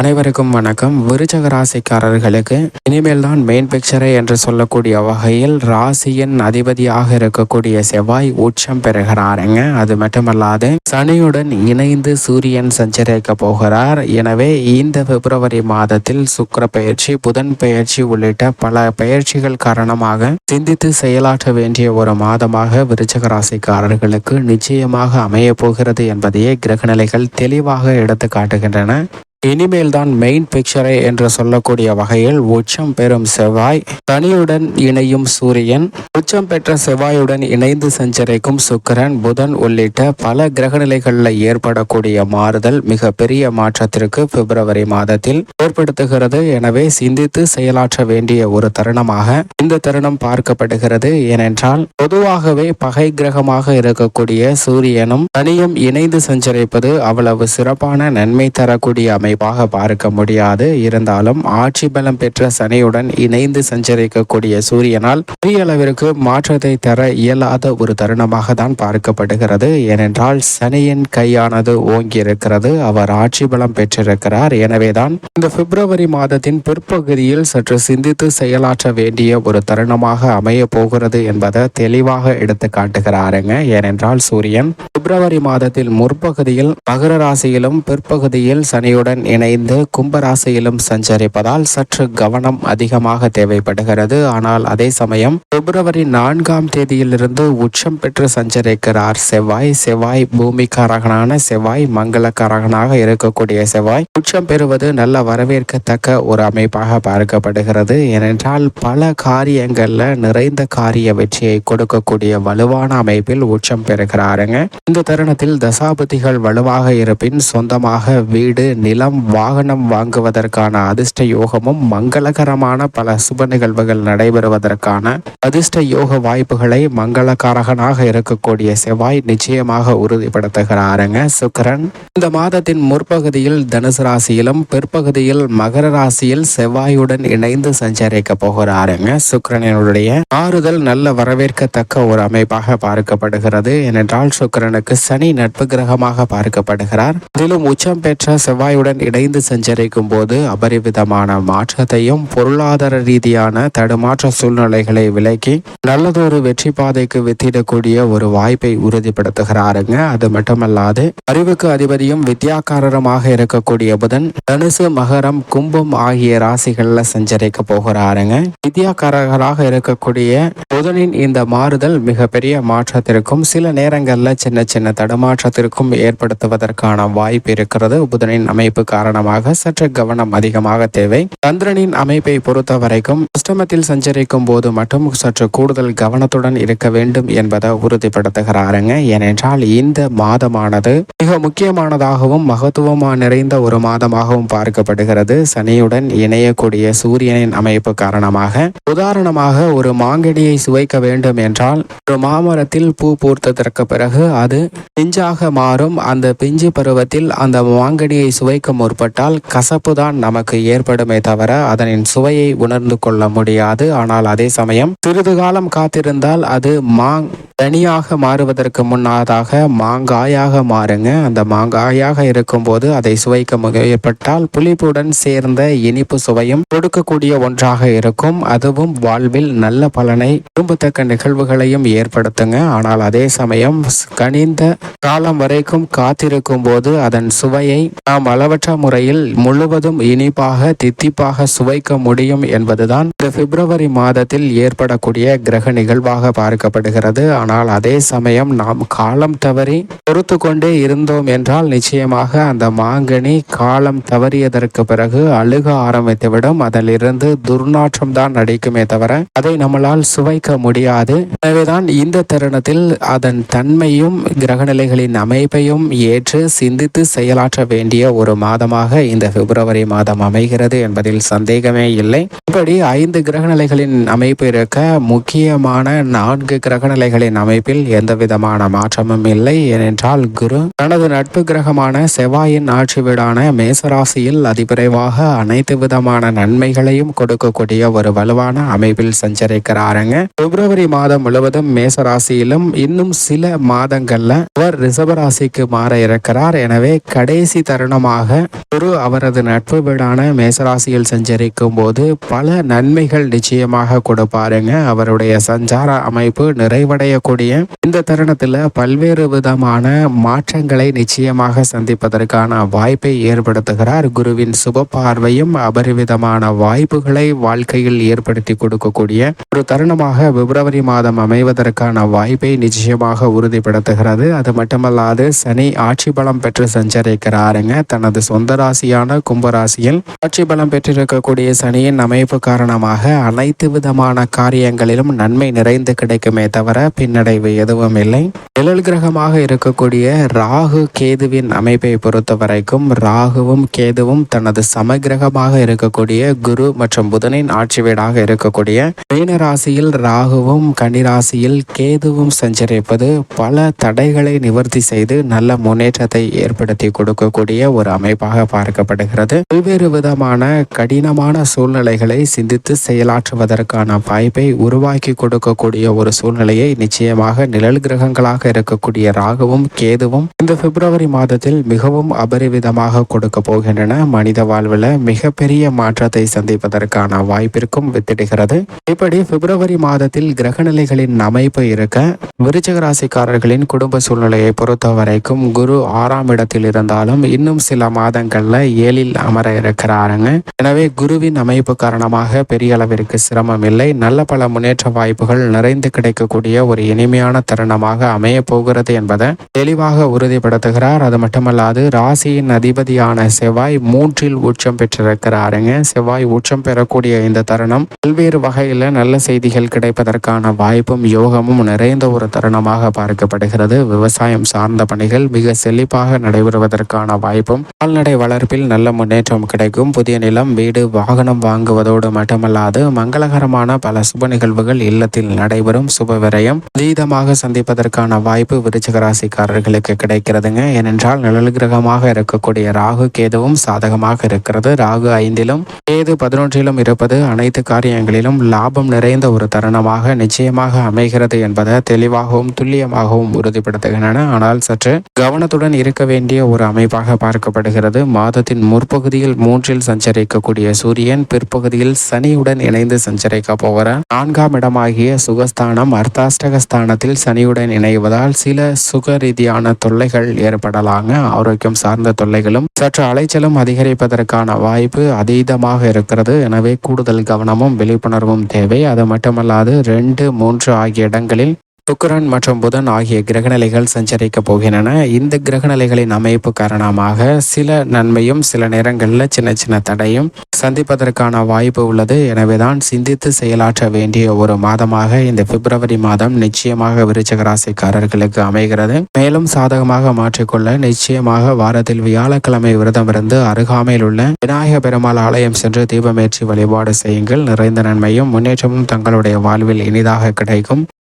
அனைவருக்கும் வணக்கம். விருச்சக ராசிக்காரர்களுக்கு இனிமேல் தான் மெயின் பிக்சரை என்று சொல்லக்கூடிய வகையில் ராசியின் அதிபதியாக இருக்கக்கூடிய செவ்வாய் உச்சம் பெறுகிறாருங்க. அது மட்டுமல்லாது சனியுடன் இணைந்து சூரியன் சஞ்சரிக்க போகிறார். எனவே இந்த பிப்ரவரி மாதத்தில் சுக்கிர பயிற்சி புதன் பயிற்சி உள்ளிட்ட பல பயிற்சிகள் காரணமாக சிந்தித்து செயலாற்ற வேண்டிய ஒரு மாதமாக விருச்சக ராசிக்காரர்களுக்கு நிச்சயமாக அமைய போகிறது என்பதையே கிரகநிலைகள் தெளிவாக எடுத்து காட்டுகின்றன. இனிமேல் தான் மெயின் பிக்சரை என்று சொல்லக்கூடிய வகையில் உச்சம் பெறும் செவ்வாய் தனியுடன் இணையும் சூரியன் உச்சம் பெற்ற செவ்வாயுடன் இணைந்து சஞ்சரிக்கும் சுக்கிரன் புதன் உள்ளிட்ட பல கிரகநிலைகளில் ஏற்படக்கூடிய மாறுதல் மிக பெரிய மாற்றத்திற்கு பிப்ரவரி மாதத்தில் ஏற்படுத்துகிறது. எனவே சிந்தித்து செயலாற்ற வேண்டிய ஒரு தருணமாக இந்த தருணம் பார்க்கப்படுகிறது. ஏனென்றால் பொதுவாகவே பகை கிரகமாக இருக்கக்கூடிய சூரியனும் தனியும் இணைந்து சஞ்சரிப்பது அவ்வளவு சிறப்பான நன்மை தரக்கூடிய அமைப்பாக பார்க்க முடியாது. இருந்தாலும் ஆட்சி பலம் பெற்ற சனியுடன் இணைந்து சஞ்சரிக்கக்கூடிய சூரியனால் பெரிய அளவிற்கு மாற்றத்தை தர இயலாத ஒரு தருணமாக தான் பார்க்கப்படுகிறது. ஏனென்றால் சனியின் கையானது ஓங்கி இருக்கிறது அவர் ஆட்சி பலம் பெற்றிருக்கிறார். எனவேதான் இந்த பிப்ரவரி மாதத்தின் பிற்பகுதியில் சற்று சிந்தித்து செயலாற்ற வேண்டிய ஒரு தருணமாக அமைய போகிறது என்பதை தெளிவாக எடுத்து காட்டுகிறாருங்க. ஏனென்றால் சூரியன் பிப்ரவரி மாதத்தில் முற்பகுதியில் மகர ராசியிலும் பிற்பகுதியில் சனியுடன் இணைந்து கும்பராசியிலும் சஞ்சரிப்பதால் சற்று கவனம் அதிகமாக தேவைப்படுகிறது. ஆனால் அதே சமயம் பிப்ரவரி நான்காம் தேதியிலிருந்து உச்சம் பெற்று சஞ்சரிக்கிறார். செவ்வாய் செவ்வாய் பூமிக்காரகனான செவ்வாய் மங்களக்காரகனாக இருக்கக்கூடிய செவ்வாய் உச்சம் பெறுவது நல்ல வரவேற்கத்தக்க ஒரு அமைப்பாக பார்க்கப்படுகிறது. ஏனென்றால் பல காரியங்கள்ல நிறைந்த காரிய வெற்றியை கொடுக்கக்கூடிய வலுவான அமைப்பில் உச்சம் பெறுகிறாருங்க. இந்த தருணத்தில் தசாபதிகள் வலுவாக இருப்பின் சொந்தமாக வீடு நிலம் வாகனம் வாங்குவதற்கான அதிர்ஷ்ட யோகமும் மங்களகரமான பல சுப நிகழ்வுகள் நடைபெறுவதற்கான அதிர்ஷ்ட யோக வாய்ப்புகளை மங்களகாரகனாக இருக்கக்கூடிய செவ்வாய் நிச்சயமாக உறுதிப்படுத்துகிறாருங்க. சுக்கிரன் இந்த மாதத்தின் முற்பகுதியில் தனுசு ராசியிலும் பிற்பகுதியில் மகர ராசியில் செவ்வாயுடன் இணைந்து சஞ்சரிக்க போகிறாருங்க. சுக்கரனுடைய ஆறுதல் நல்ல வரவேற்கத்தக்க ஒரு அமைப்பாக பார்க்கப்படுகிறது. ஏனென்றால் சுக்கிரனுக்கு சனி நட்பு கிரகமாக பார்க்கப்படுகிறார். அதிலும் உச்சம் பெற்ற செவ்வாயுடன் இணைந்து சஞ்சரிக்கும் போது அபரிவிதமான மாற்றத்தையும் பொருளாதார ரீதியான தடுமாற்ற சூழ்நிலைகளை விலக்கி நல்லதொரு வெற்றி பாதைக்கு வித்திடக்கூடிய ஒரு வாய்ப்பை உறுதிப்படுத்துகிறாருங்க. அது மட்டுமல்லாது அறிவுக்கு அதிபதியும் வித்யாக்காரருமாக இருக்கக்கூடிய புதன் தனுசு மகரம் கும்பம் ஆகிய ராசிகள்ல சஞ்சரிக்க போகிறாருங்க. வித்யாக்காரர்களாக இருக்கக்கூடிய புதனின் இந்த மாறுதல் மிகப்பெரிய மாற்றத்திற்கும் சில நேரங்களில் சின்ன சின்ன தடுமாற்றத்திற்கும் ஏற்படுத்துவதற்கான வாய்ப்பு இருக்கிறது. புதனின் அமைப்பு காரணமாக சற்று கவனம் அதிகமாக தேவை. சந்திரனின் அமைப்பை பொறுத்த வரைக்கும் அஷ்டமத்தில் சஞ்சரிக்கும் போது மட்டும் சற்று கூடுதல் கவனத்துடன் இருக்க வேண்டும் என்பதை உறுதிப்படுத்துகிறாருங்க. ஏனென்றால் இந்த மாதமானது மிக முக்கியமானதாகவும் மகத்துவமா நிறைந்த ஒரு மாதமாகவும் பார்க்கப்படுகிறது. சனியுடன் இணையக்கூடிய சூரியனின் அமைப்பு காரணமாக உதாரணமாக ஒரு மாங்கனியை சுவைக்க வேண்டும் என்றால் ஒரு மாமரத்தில் பூ பூர்த்ததற்கு பிறகு அது பிஞ்சாக மாறும். அந்த பிஞ்சு பருவத்தில் அந்த மாங்கனியை சுவைக்கும் முற்பட்டால் கசப்பு தான் நமக்கு ஏற்படுமே தவிர அதனின் சுவையை உணர்ந்து கொள்ள முடியாது. ஆனால் அதே சமயம் சிறிது காலம் காத்திருந்தால் அது மாங் தனியாக மாறுவதற்கு முன்னதாக மாங்காயாக மாறுங்க. அந்த மாங்காயாக இருக்கும்போது அதை சுவைக்க முயற்பட்டால் புளிப்புடன் சேர்ந்த இனிப்பு சுவையும் கொடுக்கக்கூடிய ஒன்றாக இருக்கும். அதுவும் வாழ்வில் நல்ல பலனை விரும்பத்தக்க நிகழ்வுகளையும் ஏற்படுத்துங்க. ஆனால் அதே சமயம் கனிந்த காலம் வரைக்கும் காத்திருக்கும் போது அதன் சுவையை நாம் அளவற்ற முறையில் முழுவதும் இனிப்பாக தித்திப்பாக சுவைக்க முடியும் என்பதுதான் இந்த பிப்ரவரி மாதத்தில் ஏற்படக்கூடிய கிரக நிகழ்வாக பார்க்கப்படுகிறது. ஆனால் அதே சமயம் நாம் காலம் தவறி பொறுத்து கொண்டே இருந்தோம் என்றால் நிச்சயமாக அந்த மாங்கனி காலம் தவறியதற்கு பிறகு அழுக ஆரம்பித்துவிடும். அதிலிருந்து துர்நாற்றம் தான் நடிக்குமே தவிர அதை நம்மளால் சுவைக்க முடியாது. எனவேதான் இந்த தருணத்தில் அதன் தன்மையும் கிரகநிலைகளின் அமைப்பையும் ஏற்று சிந்தித்து செயலாற்ற வேண்டிய ஒரு மாதமாக இந்த பிப்ரவரி மாதம் அமைகிறது என்பதில் சந்தேகமே இல்லை. இப்படி ஐந்து கிரகநிலைகளின் அமைப்பு இருக்க முக்கியமான நான்கு கிரகநிலைகளின் அமைப்பில் எந்த விதமான மாற்றமும் இல்லை. ஏனென்றால் குரு தனது நட்பு கிரகமான செவ்வாயின் ஆட்சி வீடான மேசராசியில் அதிவிரைவாக அனைத்து விதமான நன்மைகளையும் கொடுக்கக்கூடிய ஒரு வலுவான அமைப்பில் சஞ்சரிக்கிறாருங்க. பிப்ரவரி மாதம் முழுவதும் மேசராசியிலும் இன்னும் சில மாதங்கள்ல அவர் ரிசபராசிக்கு மாற இருக்கிறார். எனவே கடைசி தருணமாக குரு அவரது நட்பு வீடான மேசராசியில் சஞ்சரிக்கும் போது பல நன்மைகள் நிச்சயமாக கொடுப்பாருங்க. அவருடைய சஞ்சார அமைப்பு நிறைவடையக்கூடிய இந்த தருணத்தில் பல்வேறு விதமான மாற்றங்களை நிச்சயமாக சந்திப்பதற்கான வாய்ப்பை ஏற்படுத்துகிறார். குருவின் சுப பார்வையும் அபரிவிதமான வாய்ப்புகளை வாழ்க்கையில் ஏற்படுத்தி கொடுக்கக்கூடிய ஒரு தருணமாக பிப்ரவரி மாதம் அமைவதற்கான வாய்ப்பை நிச்சயமாக உறுதிப்படுத்துகிறது. அது மட்டுமல்லாது சனி ஆட்சி பலம் பெற்று சஞ்சரிக்கிறாருங்க. தனது சொந்த ராசியான கும்பராசியில் ஆட்சி பலம் பெற்றிருக்கக்கூடிய சனியின் அமைப்பு காரணமாக அனைத்து விதமான காரியங்களிலும் நன்மை நிறைந்து கிடைக்குமே தவிர பின்னடைவு எதுவும் இல்லை. நிழல் கிரகமாக இருக்கக்கூடிய ராகு கேதுவின் அமைப்பை பொறுத்த வரைக்கும் ராகுவும் கேதுவும் தனது சமகிரகமாக இருக்கக்கூடிய குரு மற்றும் புதனின் ஆட்சி வீடாக இருக்கக்கூடிய மீன ராசியில் ராகுவும் கன்னிராசியில் கேதுவும் சஞ்சரிப்பது பல தடைகளை நிவர்த்தி செய்து நல்ல முன்னேற்றத்தை ஏற்படுத்தி கொடுக்கக்கூடிய ஒரு அமைப்பு அமைப்பாக பார்க்கப்படுகிறது. பல்வேறு விதமான கடினமான சூழ்நிலைகளை சிந்தித்து செயலாற்றுவதற்கான வாய்ப்பை உருவாக்கி கொடுக்கக்கூடிய ஒரு சூழ்நிலையை நிச்சயமாக நிழல் கிரகங்களாக இருக்கக்கூடிய ராகுவும் கேதுவும் இந்த பிப்ரவரி மாதத்தில் மிகவும் அபரிவிதமாக கொடுக்க போகின்றன. மனித வாழ்வில் மிகப்பெரிய மாற்றத்தை சந்திப்பதற்கான வாய்ப்பிற்கும் வித்திடுகிறது. இப்படி பிப்ரவரி மாதத்தில் கிரகநிலைகளின் அமைப்பு இருக்க விருச்சக ராசிக்காரர்களின் குடும்ப சூழ்நிலையை பொறுத்த வரைக்கும் குரு ஆறாம் இடத்தில் இருந்தாலும் இன்னும் சில மாதங்கள்ல ஏழில் அமர இருக்கிறாருங்க. எனவே குருவின் அமைப்பு காரணமாக பெரிய அளவிற்கு சிரமம் இல்லை. நல்ல பல முன்னேற்ற வாய்ப்புகள் நிறைந்து கிடைக்கக்கூடிய ஒரு இனிமையான தருணமாக அமைய போகிறது என்பதை தெளிவாக உறுதிப்படுத்துகிறார். அது மட்டுமல்லாது ராசியின் அதிபதியான செவ்வாய் மூன்றில் உச்சம் பெற்றிருக்கிறாருங்க. செவ்வாய் உச்சம் பெறக்கூடிய இந்த தருணம் பல்வேறு வகையில் நல்ல செய்திகள் கிடைப்பதற்கான வாய்ப்பும் யோகமும் நிறைந்த ஒரு தருணமாக பார்க்கப்படுகிறது. விவசாயம் சார்ந்த பணிகள் மிக செழிப்பாக நடைபெறுவதற்கான வாய்ப்பும் கால்நடை வளர்ப்பில் நல்ல முன்னேற்றம் கிடைக்கும். புதிய நிலம் வீடு வாகனம் வாங்குவதோடு மட்டுமல்லாது மங்களகரமான பல சுப நிகழ்வுகள் இல்லத்தில் நடைபெறும். சுப விரயம் அதீதமாக சந்திப்பதற்கான வாய்ப்பு விருச்சிக ராசிக்காரர்களுக்கு கிடைக்கிறதுங்க. ஏனென்றால் நிழல் கிரகமாக இருக்கக்கூடிய ராகு கேதுவும் சாதகமாக இருக்கிறது. ராகு ஐந்திலும் கேது பதினொன்றிலும் இருப்பது அனைத்து காரியங்களிலும் லாபம் நிறைந்த ஒரு தருணமாக நிச்சயமாக அமைகிறது என்பதை தெளிவாகவும் துல்லியமாகவும் உறுதிப்படுத்துகின்றன. ஆனால் சற்று கவனத்துடன் இருக்க வேண்டிய ஒரு அமைப்பாக பார்க்கப்படுகிறது. மாதத்தின் முற்பகுதியில் மூன்றில் சஞ்சரிக்கக்கூடிய சூரியன் பிற்பகுதியில் சனியுடன் இணைந்து சஞ்சரிக்க போகிறார் நான்காம் இடமாகிய சுகஸ்தானம் அர்த்தாஷ்டக ஸ்தானத்தில் சனியுடன் இணைவதால் சில சுக ரீதியான தொல்லைகள் ஏற்படலாங்க. ஆரோக்கியம் சார்ந்த தொல்லைகளும் சற்று அலைச்சலும் அதிகரிப்பதற்கான வாய்ப்பு அதீதமாக இருக்கிறது. எனவே கூடுதல் கவனமும் விழிப்புணர்வும் தேவை. அது மட்டுமல்லாது ரெண்டு மூன்று ஆகிய இடங்களில் சுக்கரன் மற்றும் புதன் ஆகிய கிரகநிலைகள் சஞ்சரிக்கப் போகின்றன. இந்த கிரகநிலைகளின் அமைப்பு காரணமாக சில நன்மையும் சில நேரங்களில் சின்ன சின்ன தடையும் சந்திப்பதற்கான வாய்ப்பு உள்ளது. எனவேதான் சிந்தித்து செயலாற்ற வேண்டிய ஒரு மாதமாக இந்த பிப்ரவரி மாதம் நிச்சயமாக விருச்சக ராசிக்காரர்களுக்கு அமைகிறது. மேலும் சாதகமாக மாற்றிக்கொள்ள நிச்சயமாக வாரத்தில் வியாழக்கிழமை விரதம் இருந்து அருகாமையில் உள்ள விநாயக பெருமாள் ஆலயம் சென்று தீபமேற்றி வழிபாடு செய்யுங்கள். நிறைந்த நன்மையும் முன்னேற்றமும் தங்களுடைய வாழ்வில் இனிதாக கிடைக்கும்.